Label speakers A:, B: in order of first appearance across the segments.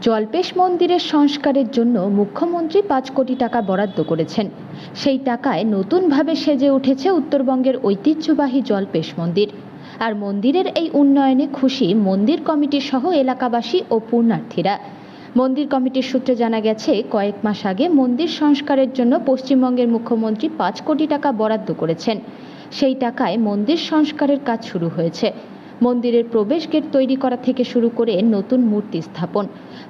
A: জল্পেশ মন্দিরের সংস্কারের জন্য মুখ্যমন্ত্রী পাঁচ কোটি টাকা বরাদ্দ করেছেন। সেই টাকায় নতুনভাবে সেজে উঠেছে উত্তরবঙ্গের ঐতিহ্যবাহী জল্পেশ মন্দির। আর মন্দিরের এই উন্নয়নে খুশি মন্দির কমিটি সহ এলাকাবাসী ও পূর্ণার্থীরা মন্দির কমিটির সূত্রে জানা গেছে, কয়েক মাস আগে মন্দির সংস্কারের জন্য পশ্চিমবঙ্গের মুখ্যমন্ত্রী পাঁচ কোটি টাকা বরাদ্দ করেছেন। সেই টাকায় মন্দির সংস্কারের কাজ শুরু হয়েছে। মন্দিরের প্রবেশ গেট তৈরি করা থেকে শুরু করে নতুন মূর্তি স্থাপন।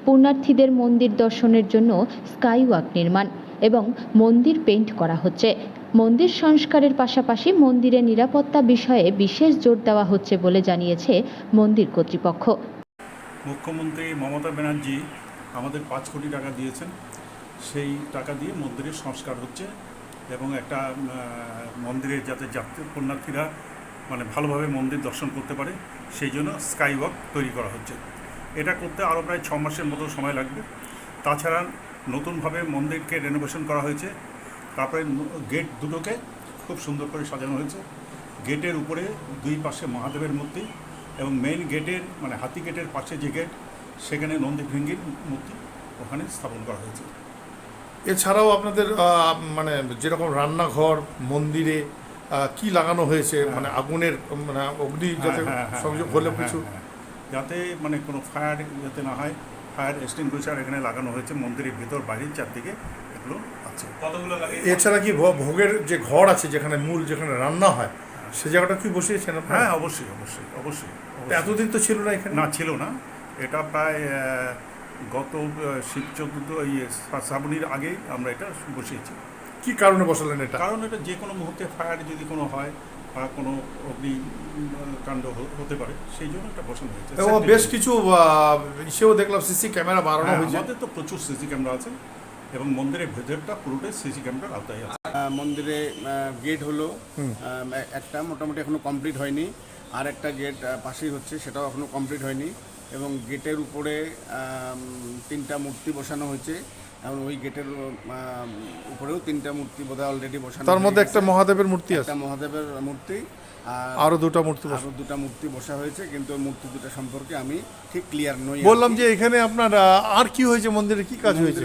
A: পুণ্যার্থীদের মন্দির দর্শনের জন্য স্কাইওয়াক নির্মাণ এবং মন্দির পেইন্ট করা হচ্ছে। মন্দির সংস্কারের পাশাপাশি মন্দিরের নিরাপত্তা বিষয়ে বিশেষ জোর দেওয়া হচ্ছে বলে জানিয়েছে মন্দির কর্তৃপক্ষ।
B: মুখ্যমন্ত্রী মমতা ব্যানার্জি আমাদের পাঁচ কোটি টাকা দিয়েছেন। সেই টাকা দিয়ে মন্দিরের সংস্কার হচ্ছে এবং একটা আহ, মন্দিরে যাতে যাত্রী পুণ্যার্থীরা মানে ভালোভাবে মন্দির দর্শন করতে পারে, সেই জন্য স্কাই ওয়াক তৈরি করা হচ্ছে। এটা করতে আরও প্রায় ছ মাসের মতো সময় লাগবে। তাছাড়া নতুনভাবে মন্দিরকে রেনোভেশন করা হয়েছে। তারপরে গেট দুটোকে খুব সুন্দর করে সাজানো হয়েছে। গেটের উপরে দুই পাশে মহাদেবের মূর্তি এবং মেইন গেটের মানে হাতি গেটের পাশে যে গেট, সেখানে নন্দী ভৃঙ্গির মূর্তি ওখানে স্থাপন করা হয়েছে।
C: এছাড়াও আপনাদের মানে যেরকম রান্নাঘর, মন্দিরে কি লাগানো হয়েছে? মানে আগুনের মানে অগ্নি যাতে
B: হ্যাঁ, হ্যাঁ, হ্যাঁ,
C: সংযোগ
B: হ্যাঁ,
C: হলে
B: হ্যাঁ,
C: কিছু
B: হ্যাঁ। যাতে মানে কোনো ফায়ার যাতে না হয় ফায়ার এক্সটিংগুইশার এখানে লাগানো হয়েছে মন্দিরের ভিতর বাইরের চারদিকে এগুলো আছে। কতগুলো
C: এছাড়া কি ভোগের যে ঘর আছে যেখানে মূল যেখানে রান্না হয় সে জায়গাটা কি বসিয়েছেন
B: হ্যাঁ অবশ্যই অবশ্যই অবশ্যই।
C: এতদিন তো ছিল না এখানে?
B: না ছিল না। এটা প্রায় গত শিব চতুর্থ এই শ্রাবণীর আগেই আমরা এটা বসিয়েছি।
C: কি কারণে বসালেন এটা?
B: কারণ এটা যে কোনো মুহূর্তে ফায়ার যদি কোনো হয় বা কোনো অগ্নি কাণ্ড হতে পারে সেই জন্য এটা বসানো হয়েছে।
C: এবং বেশ কিছু ইসেও দেখলাম সিসি ক্যামেরা বাড়ানো
B: হ্যাঁ,
C: হয়েছে।
B: আমাদের তো প্রচুর সিসি ক্যামেরা আছে এবং মন্দিরের ভেতরটা পুরোটাই সিসি ক্যামেরার আওতায় আছে।
D: মন্দিরে গেট হলো একটা মোটামুটি এখনও কমপ্লিট হয়নি। আর একটা গেট পাশেই হচ্ছে সেটাও এখনও কমপ্লিট হয়নি। এবং গেটের উপরে তিনটা মূর্তি বসানো হয়েছে। এবং ওই গেটের উপরেও তিনটা মূর্তি বোধহয় অলরেডি বসানো
C: তার মধ্যে একটা মহাদেবের মূর্তি আছে।
D: একটা মহাদেবের মূর্তি আর
C: আরও দুটো মূর্তি
D: আরও দুটা মূর্তি বসা হয়েছে কিন্তু মূর্তি দুটো সম্পর্কে আমি ঠিক ক্লিয়ার নই
C: বললাম যে এখানে আপনার আর কি হয়েছে মন্দিরে? কি কাজ হয়েছে?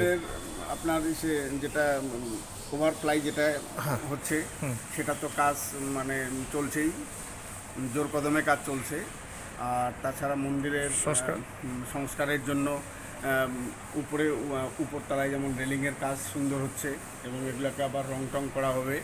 D: আপনার সে যেটা ওভার ফ্লাই যেটা
C: হ্যাঁ।
D: হচ্ছে সেটা তো কাজ মানে চলছেই জোর কদমে কাজ চলছে। আর তাছাড়া মন্দিরের
C: সংস্কার।
D: সংস্কারের জন্য উপরে উপরতলায় যেমন রেলিংয়ের কাজ সুন্দর হচ্ছে এবং এগুলোকে আবার রং টং করা হবে।